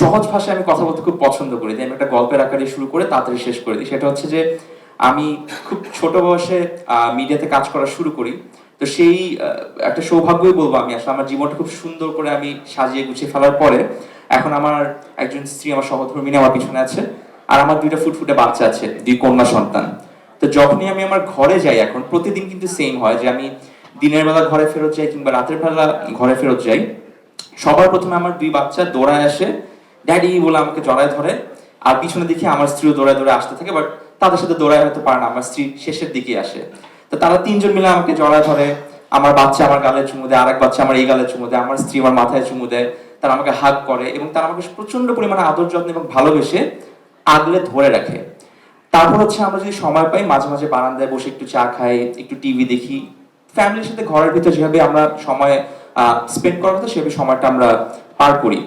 সহজ ভাষায় আমি কথা বলতে খুব পছন্দ করি যে আমি একটা গল্পের আকারে শুরু করে তাড়াতাড়ি শেষ করে দিই। সেটা হচ্ছে যে, আমি খুব ছোট বয়সে মিডিয়াতে কাজ করা শুরু করি। তো সেই একটা সৌভাগ্যই বলব আমি, আসলে আমার জীবনটা খুব সুন্দর করে আমি সাজিয়ে গুছিয়ে ফেলার পরে, এখন আমার একজন স্ত্রী আমার সহধর্মিনী আমার পিছনে আছে, আর আমার দুইটা ফুটফুটে বাচ্চা আছে, দুই কন্যা সন্তান। তো যখনই আমি আমার ঘরে যাই এখন, প্রতিদিন কিন্তু সেম হয় যে আমি দিনের বেলা ঘরে ফেরত যাই কিংবা রাতের বেলা ঘরে ফেরত যাই, সবার প্রথমে আমার দুই বাচ্চা দৌড়ায় আসে ড্যাডি বলে আমাকে জড়ায় ধরে, আর পিছনে দেখি আমার স্ত্রীও দৌড়ায় দৌড়ে আসতে থাকে বাট তাদের সাথে দৌড়ায় হতে পারে না, আমার স্ত্রী শেষের দিকে আসে। তো তারা তিনজন মিলে আমাকে জড়ায় ধরে, আমার বাচ্চা আমার গালে চুমু দেয়, আরেক বাচ্চা আমার এই গালে চুমু দেয়, আমার স্ত্রী আমার মাথায় চুমু দেয়, তারা আমাকে হাগ করে এবং তারা আমাকে প্রচণ্ড পরিমাণে আদর যত্ন এবং ভালোবেসে আগলে ধরে রাখে। তারপর হচ্ছে আমরা যদি সময় পাই, মাঝে মাঝে বারান্দায় বসে একটু চা খাই, একটু টিভি দেখি। ফ্যামিলির সাথে ঘরের ভিতরে যেভাবে আমরা সময় স্পেন্ড করার কথা সেভাবে সময়টা আমরা পার করি।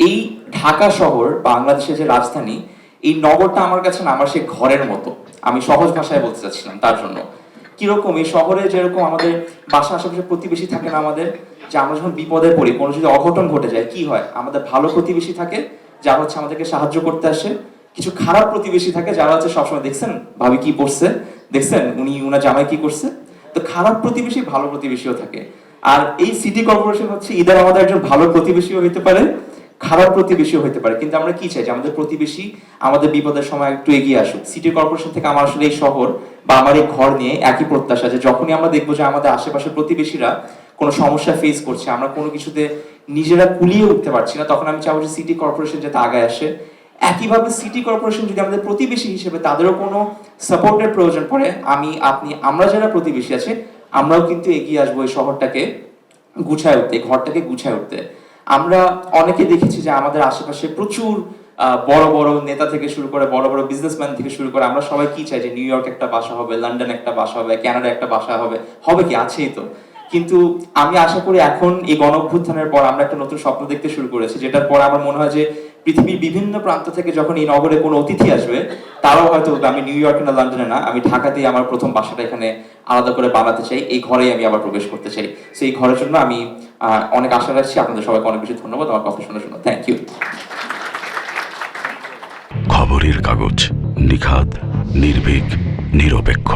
এই ঢাকা শহর, বাংলাদেশের যে রাজধানী, এই নগরটা আমার কাছে না, আমার সেই ঘরের মতো। আমি সহজ ভাষায় বলতে চাচ্ছিলাম তার জন্য। কীরকম এই শহরে যেরকম আমাদের বাসা আশেপাশে প্রতিবেশী থাকে না আমাদের, যে আমরা যখন বিপদে পড়ি, কোনো যদি অঘটন ঘটে যায়, কি হয়? আমাদের ভালো প্রতিবেশী থাকে, যারা হচ্ছে আমাদেরকে সাহায্য করতে আসে। কিছু খারাপ প্রতিবেশী থাকে, যারা হচ্ছে সবসময় দেখছেন, ভাবি কি পড়ছে দেখছেন, উনি, উনার জামাই কি করছে? তো খারাপ প্রতিবেশী, ভালো প্রতিবেশীও থাকে। আর এই সিটি কর্পোরেশন হচ্ছে ইদার আমাদের একজন ভালো প্রতিবেশীও হইতে পারে। খারাপ প্রতিবেশীও হইতে পারে। কিন্তু আমরা কি চাই যে আমাদের প্রতিবেশী আমাদের বিপদের সময় একটু এগিয়ে আসুক। সিটি কর্পোরেশন থেকে আমার আসলে এই শহর বা আমার এই ঘর নিয়ে একই প্রত্যাশা যে যখনই আমরা দেখব যে আমাদের আশেপাশের প্রতিবেশীরা কোনো সমস্যা ফেস করছে, আমরা কোনো কিছুতে নিজেরা কুলিয়ে উঠতে পারছি না, তখন আমি চাবো যে সিটি কর্পোরেশন যাতে আগায় আসে। একইভাবে সিটি কর্পোরেশন যদি আমাদের প্রতিবেশী হিসেবে তাদেরও কোনো সাপোর্টের প্রয়োজন পড়ে, আমি, আপনি, আমরা যারা প্রতিবেশী আছে, আমরাও কিন্তু এগিয়ে আসব এই শহরটাকে গুছায় উঠতে ঘরটাকে গুছায় উঠতে। আমরা অনেকে দেখেছি যে আমাদের আশেপাশে প্রচুর বড় বড় নেতা থেকে শুরু করে, বড় বড় বিজনেসম্যান থেকে শুরু করে, আমরা সবাই কি চাই যে নিউ ইয়র্ক একটা বাসা হবে লন্ডন একটা বাসা হবে কানাডা একটা বাসা হবে হবে কি? আছেই তো। কিন্তু আমি আশা করি এখন এই গণ অভ্যুত্থানের পর আমরা একটা নতুন স্বপ্ন দেখতে শুরু করেছি, যেটার পর আমার মনে হয় যে পৃথিবীর বিভিন্ন প্রান্ত থেকে যখন এই নগরে কোনো অতিথি আসবে, তারাও হয়তো আমি নিউ ইয়র্ক না লন্ডনে না, আমি ঢাকাতেই আমার প্রথম বাসাটা এখানে আলাদা করে বানাতে চাই, এই ঘরেই আমি আবার প্রবেশ করতে চাই। সেই ঘরের জন্য আমি অনেক আশা রাখছি আপনাদের সবাইকে অনেক বেশি ধন্যবাদ, আমার কথা শোনার জন্য থ্যাংক ইউ খবরের কাগজ নিখাত নির্ভীক, নিরপেক্ষ।